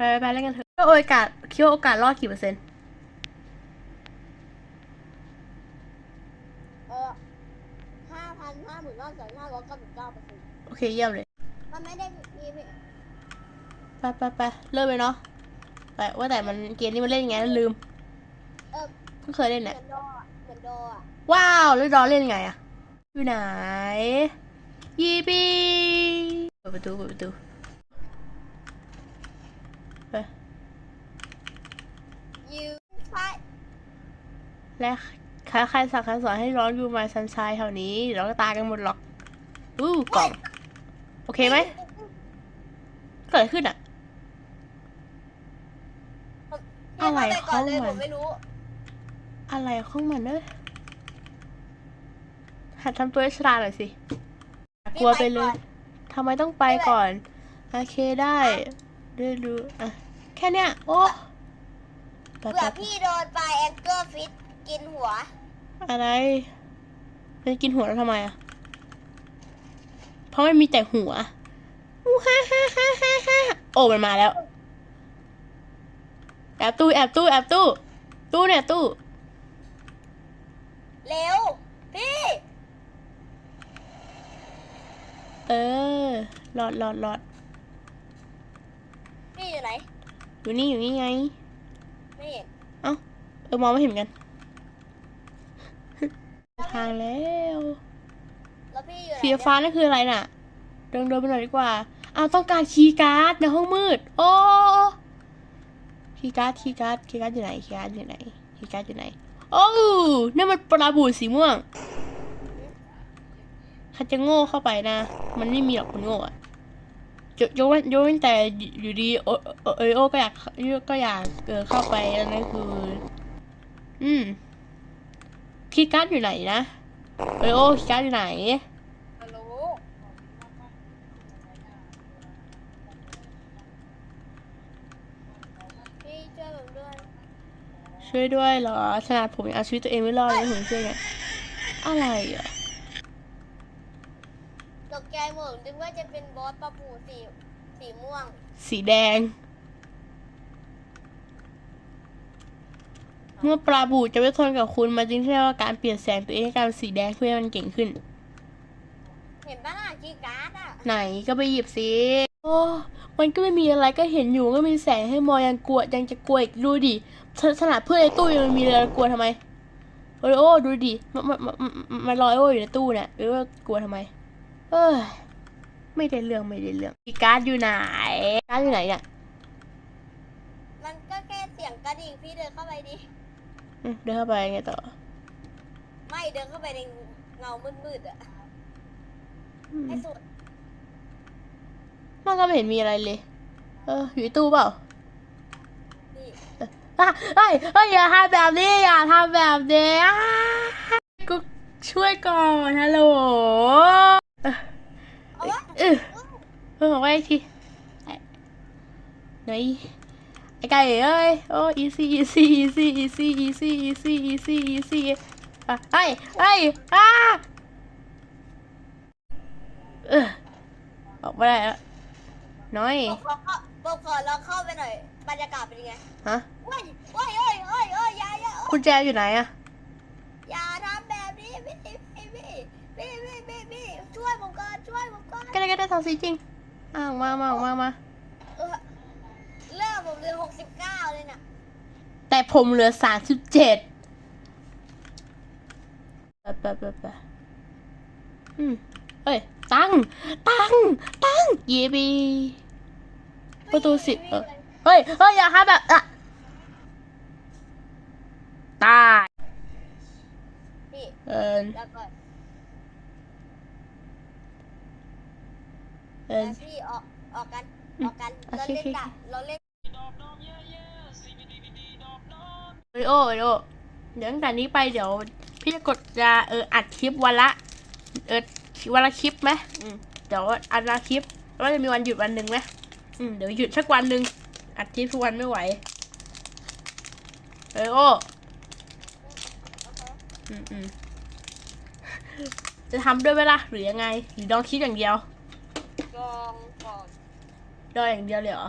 ไปไปไปเล่นกันเถอะก็โอกาสคิดว่าโอกาสรอดกี่เปอร์เซ็นต์เออห้าพันห้าหมื่นเก้าแสนห้าร้อยเก้าสิบเก้าเปอร์เซ็นต์โอเคเยี่ยมเลย มันไม่ได้มีมีไปไปไปเริ่มเลยเนาะไปว่าแต่มันเกมนี้มันเล่นยังไงนะลืมเออเพิ่งเคยเล่นเหเนี่ยมือนดออะเหมือนดออะว้าวแล้วดอเล่นยังไงอะอยู่ไหนยีปีเปิดประตูเปิดประตูไป ยูไฟ และใครใครสั่งใครสอนให้ร้อนอยู่มาซันชายแถวนี้เดี๋ยวเราก็ตายกันหมดหรอกอู้กล่อง โอเคไหมเกิดอะไรขึ้นอะพี่อะไรเข้าไปก่อนเลยเข้ามาผมไม่รู้อะไรของมันเนอะหัดทำตัวให้ฉลาดหน่อยสิอย่ากลัวไปเลยทำไมต้องไปก่อน โอเคได้ได้ดูอะ แค่เนี้ย โอ้ไปเผื่ไปอพี่โดนปลาแองเกอร์ฟิต กินหัว อะไร มันกินหัวเราทำไมอะ เพราะมันมีแต่หัวอู้ฮ่าฮ่าฮ่าฮ่าฮ่าโอ้มันมาแล้ว แอบตู้แอบตู้แอบตู้ ตู้เนี่ยตู้ เร็ว พี่ เออหลอดหลอดหลอดพี่อยู่ไหน อยู่นี่อยู่นี่ไง ไม่เห็น เอ้า เออมองไม่เห็นเหมือนกัน ทางแล้วแล้วพี่อยู่ไหนสีฟ้านั่นคืออะไรน่ะ เดินเดินไปหน่อยดีกว่าอ้าวต้องการคีย์การ์ดในห้องมืด โอ้คีย์การ์ดคีย์การ์ดคีย์การ์ดอยู่ไหนคีย์การ์ดอยู่ไหนคีย์การ์ดอยู่ไหน โอ้นี่นมันปลาบูดสีม่วงใครจะโง่เข้าไปนะ มันไม่มีหรอกคนโง่อะยกยกเว้นยกเว้นแต่อยู่ดีโอโอโอโอก็อยากก็อยากเออเข้าไปอันนั้นคือ อืม คีย์การ์ดอยู่ไหนนะโอโอคีย์การ์ดอยู่ไหนฮัลโหลพี่ช่วยผมด้วยช่วยด้วยเหรอขนาดผมยังเอาชีวิตตัวเองไม่รอดเลยผมช่วยไงอะไรอะตกใจหมดนึกว่าจะเป็นบอสปลาปูสีสีม่วง สีแดง เมื่อปลาบูจะไม่ทนกับคุณมาจึงที่เรียกว่าการเปลี่ยนแสงตัวเองให้กลายเป็นสีแดงเพื่อให้มันเก่งขึ้น เห็นปะน่ะคีย์การ์ดอะไหนก็ไปหยิบสิโอ้มันก็ไม่มีอะไรก็เห็นอยู่ก็มีแสงให้มองยังกลัวยังจะกลัวอีกดูดิขขนาดเพื่อนในตู้ยังมีเลยกลัวทำไมโอ้ยโอ้ดูดิมันมันมันมันมันลอยโอ้อยู่ในตู้เนี่ยหรือว่ากลัวทำไม เอ้ยไม่ได้เรื่องไม่ได้เรื่องอีการ์ดอยู่ไหนการ์ดอยู่ไหนเนี่ยมันก็แค่เสียงกระดิ่งพี่เดินเข้าไปดิอืม เดินเข้าไปไงต่อ ไม่เดินเข้าไปในเงามืดๆอะอืมให้สุดมันก็ไม่เห็นมีอะไรเลย เออ อยู่ในตู้เปล่านี่อะเฮ้ยเฮ้ยอย่าทำแบบนี้อย่าทำแบบนี้อะกูช่วยก่อนฮัลโหลเออเอาวะเออเออเอาไว้อีกทีไหน ไอ้ไก่เอ้ยโอ้ easy easy easy easy easy easy easy easy อะเฮ้ยเฮ้ยอะเออออกไม่ได้แล้วน้อยบอกขอเข้าบอกขอลองเข้าไปหน่อยบรรยากาศเป็นยังไงฮะเว้ยเว้ยเอ้ยเอ้ยเอ้ยอย่าอย่ากุญแจอยู่ไหนอะอย่าทำแบบนี้พี่พี่พี่พี่พี่พี่พี่ช่วยผมก่อนช่วยผมก่อนก็ได้ก็ได้ทำสิจริงอ่างมามาออกมามา แต่ผมเหลือสามสิบเจ็ดไปไปไปไปอืมเอ้ย ตั้งตั้งตั้งเยบีประตูสิบเออเฮ้ย เฮ้ย อย่าทำแบบอะตายพี่เอินแล้วก่อนเอินแล้วพี่ออกออกกันออกกันโอเราเคเล่นโอเคกันเราเล่น โอริโอโอริโอเดี๋ยวตั้งแต่นี้ไปเดี๋ยว พี่จะกดจะเอออัดคลิปวันละ เออวันละคลิปไหมอืมเดี๋ยวอัดละคลิปแล้วก็จะมีวันหยุดวันหนึ่งไหมอืมเดี๋ยวหยุดสักวันหนึ่งอัดคลิปทุกวันไม่ไหวเออโออืมอืมจะทำด้วยไหมล่ะหรือยังไง หรือลองคิดอย่างเดียวลองก่อนดอยอย่างเดียวเลยเหรอ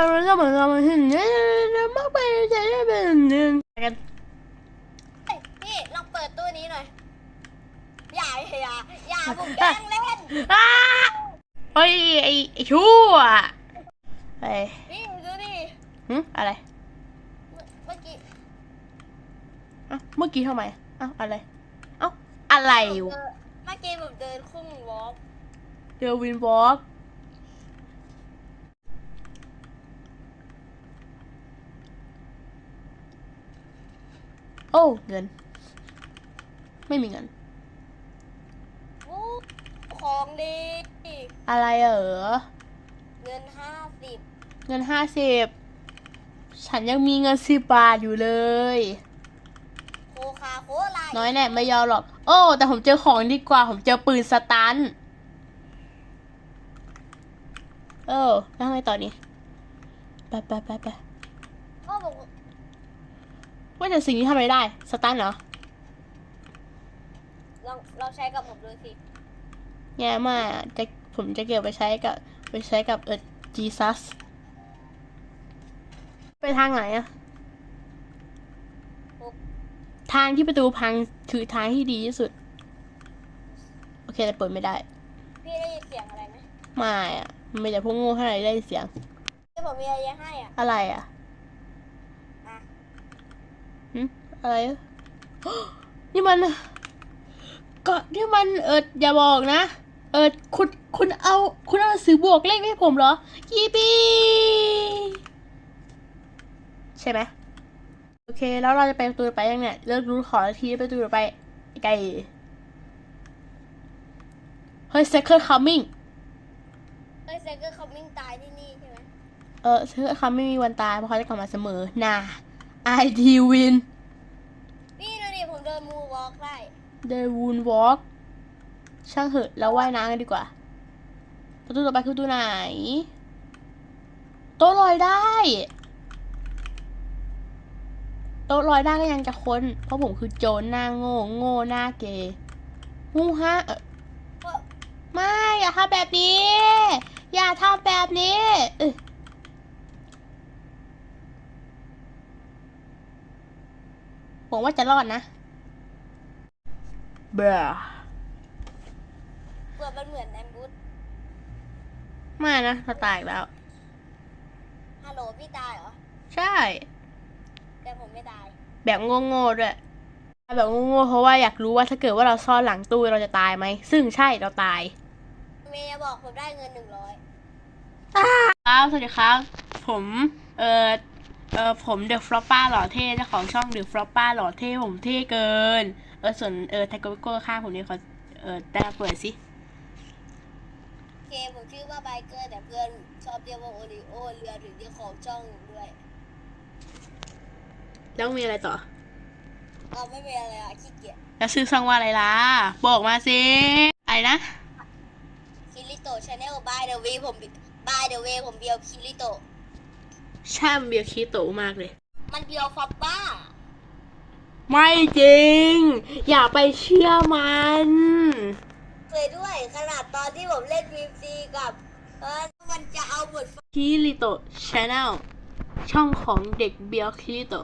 อเราก็เหมือนเราเห็นเนี่ยมากไปจะได้เป็นหนึ่งกันพี่ลองเปิดตู้นี้หน่อยอย่าอย่าอย่าผมแกล้งเล่นอ้าเฮ้ยไอ้ไอ้ชั่วไอ้นี่ดูดิหึอะไรเมื่อกี้เอ้าเมื่อกี้ทำไมเอ้าอะไรเอ้าอะไรเออเมื่อกี้ผมเดินครึ่งวอล์ก เดวินวอล์กโอ้ เงิน ไม่มีเงินวู้ของดี อะไรเหรอเงินห้าสิบเงินห้าสิบฉันยังมีเงินสิบบาทอยู่เลย โคคาโคลาน้อยแน่ไม่ยอมหรอก โอ้ แต่ผมเจอของดีกว่า ผมเจอปืนสตัน เออแล้วไงต่อนี้ไปไปไปไปก็บอกว่าแต่สิ่งนี้ทำอะไรได้ สตันเหรอ ลองลองใช้กับผมดูสิแย่มากอะจะผมจะเก็บไปใช้กับไปใช้กับเออจีซัสไปทางไหนอะทางที่ประตูพังคือทางที่ดีที่สุด โอเคแต่เปิดไม่ได้ พี่ได้ยินเสียงอะไรไหมไม่อะ มันมีแต่พวกโง่เท่าไหร่ได้เสียงที่ผมมีอะไรจะให้อะอะไรอะอะหึอะไรอะนี่มันก็ที่มันเอออย่าบอกนะ เออคุณคุณเอา คุณเอาหนังสือบวกเลขให้ผมเหรอยีปีใช่ไหมโอเค แล้วเราจะไปประตูต่อไปยังเนี่ยเลิกรู้ขอทีไปประตูต่อไปไกลเฮ้ย second coming เฮ้ยเซเกอร์เขามิ่งตายที่นี่ใช่ไหมเออ second coming ไม่มีวันตายเพราะเขาจะกลับมาเสมอน่า ID win พี่ดูดิผมเดินมูวอล์กได้ The Woon Walk ช่างเหอะแล้วว่ายน้ำกันดีกว่า ประตูต่อไปคือประตูไหน โต๊ะลอยได้ โต๊ะลอยได้ก็ยังจะค้น เพราะผมคือโจรหน้าโง่ โง่หน้าเกย์ฮู้ฮะเอ่อเพราะไม่อย่าทำแบบนี้ อย่าทำแบบนี้เอ้ยหวังว่าจะรอดนะ เบรเปิดมันเหมือนแอมบูสไม่นะเราตายอีกแล้ว ฮัลโหลพี่ตายเหรอ ใช่ แต่ผมไม่ตาย แบบโง่ๆด้วย แบบโง่ๆเพราะว่าอยากรู้ว่าถ้าเกิดว่าเราซ่อนหลังตู้เราจะตายไหม ซึ่งใช่เราตายเมย์บอกผมได้เงินหนึ่งร้อยครับสวัสดีครับ ผม เออเออผมเดอะฟลอปป้าหล่อเท่เจ้าของช่องเดอะฟลอปป้าหล่อเท่ผมเท่เกิน เออส่วนเออไทโกวิโก้ข้างผมเนี่ยเขาเออได้เปิดสิเคผมชื่อว่าไบเกอร์แต่เพื่อนชอบเรียกว่าโอริโอเรือถึงเรียกของช่องด้วย แล้วมีอะไรต่อเอาไม่มีอะไรอะขี้เกียจแล้วชื่อช่องว่าอะไรล่ะ บอกมาสิอะไรนะคิริ โตชาแนลบายเดอะเวผมบายเดอะเวผมเบียวคิริโตใช่มันเบียร์คีโตมากเลย มันเบียวฟอปป้า ไม่จริง อย่าไปเชื่อมัน เคยด้วยขนาดตอนที่ผมเล่นวีซีกับเออมันจะเอาบท คิริโตชาแนลช่องของเด็กเบียร์คิริโต